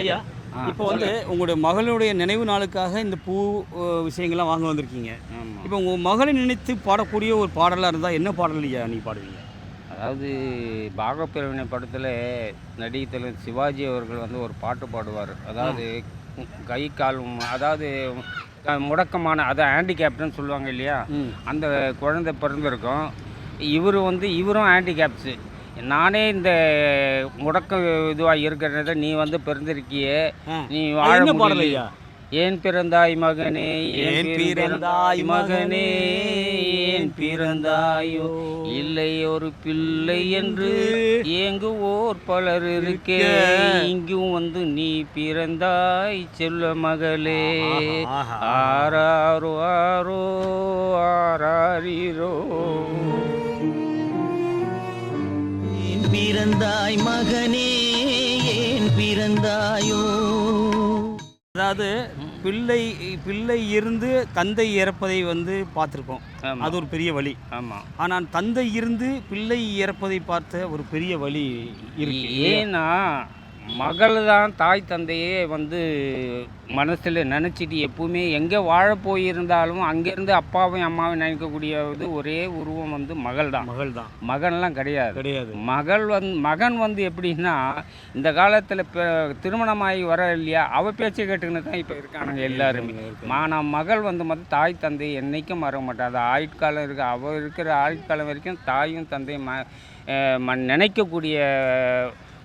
ஐயா இப்போ வந்து உங்களுடைய மகளுடைய நினைவு நாளுக்காக இந்த பூ விஷயங்கள்லாம் வாங்க வந்திருக்கீங்க. இப்போ உங்கள் மகளை நினைத்து பாடக்கூடிய ஒரு பாடலாக இருந்தால் என்ன பாடல் ஐயா நீ பாடுவீங்க? அதாவது பாகப்பிரிவினை படத்தில் தலைவர் சிவாஜி அவர்கள் வந்து ஒரு பாட்டு பாடுவார். அதாவது கை கால் அதாவது முடக்கமான அதாவது ஹேண்டிகேப்டுன்னு சொல்லுவாங்க இல்லையா? அந்த குழந்தை பிறந்திருக்கும். இவர் வந்து இவரும் ஹேண்டிகேப்ஸு நானே இந்த முடக்கம் இதுவாக இருக்கிறத நீ வந்து பிறந்திருக்கியே. நீ வாழ என்ன பாடல் முடியல. ஐயா ஏன் பிறந்தாய் மகனே? ஏன் பிறந்தாய் மகனே? ஏன் பிறந்தாயோ? இல்லை ஒரு பிள்ளை என்று ஏங்குவோர் பலர் இருக்கே. இங்கும் வந்து நீ பிறந்தாய் செல்ல மகளே. ஆராரோ ஆரோ ஆராரிரோ. பிறந்தாய் மகனே ஏன் பிறந்தாயோ? அதாவது பிள்ளை பிள்ளை இருந்து தந்தை இறப்பதை வந்து பார்த்துருக்கோம். அது ஒரு பெரிய வழி. ஆமாம் ஆனால் தந்தை இருந்து பிள்ளை இறப்பதை பார்த்த ஒரு பெரிய வழி இருக்கு. ஏன்னா மகள் தான் தாய் தந்தையே வந்து மனசில் நினச்சிட்டு எப்பவுமே எங்கே வாழ போயிருந்தாலும் அங்கேருந்து அப்பாவையும் அம்மாவையும் நினைக்கக்கூடியது ஒரே உருவம் வந்து மகள் தான் மகள் தான் மகன்லாம் கிடையாது. கிடையாது. மகள் வந் மகன் வந்து எப்படின்னா இந்த காலத்தில் திருமணமாகி வர இல்லையா அவ பேச்சை கேட்டுக்கின்னு தான் இப்போ இருக்கானுங்க எல்லாருமே. ஆனால் மகள் வந்து மொத்தம் தாய் தந்தை என்னைக்கும் மறக்க மாட்டா அது ஆயுட்காலம் இருக்கு. அவ இருக்கிற ஆயுட்காலம் வரைக்கும் தாயும் தந்தையும் ம- நினைக்கக்கூடிய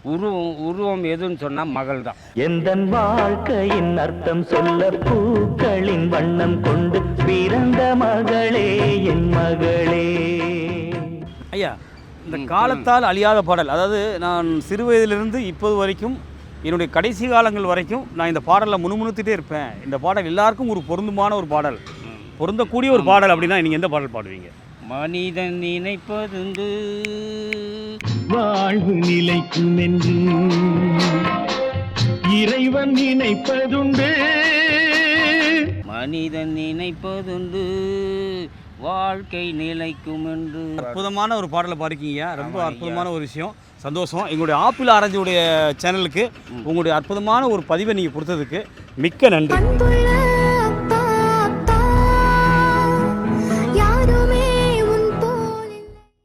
உருவம் உருவம் எதுன்னு சொன்னால் மகள் தான் எந்தன் வாழ்க்கையின் அர்த்தம் சொல்ல பூக்களின் வண்ணம் கொண்டு பிறந்த மகளே என் மகளே. ஐயா இந்த காலத்தால் அழியாத பாடல். அதாவது நான் சிறு வயதிலிருந்து இப்போது வரைக்கும் என்னுடைய கடைசி காலங்கள் வரைக்கும் நான் இந்த பாடலில் முணுமுணுத்துட்டே இருப்பேன். இந்த பாடல் எல்லாருக்கும் ஒரு பொருந்துமான ஒரு பாடல். பொருந்தக்கூடிய ஒரு பாடல் அப்படின்னா நீங்கள் எந்த பாடல் பாடுவீங்க? மனிதன் நினைப்பதுண்டு. வாழ்வு நிலைக்கும் என்று இறைவன் நினைப்பதுண்டு. மனிதன் நினைப்பதுண்டு வாழ்க்கை நிலைக்கும் என்று. அற்புதமான ஒரு பாடலை பாடிருக்கீங்க. ரொம்ப அற்புதமான ஒரு விஷயம். சந்தோஷம். எங்களுடைய ஆப்பிள் ஆரஞ்சுடைய சேனலுக்கு உங்களுடைய அற்புதமான ஒரு பதிவை நீங்கள் கொடுத்ததுக்கு மிக்க நன்றி.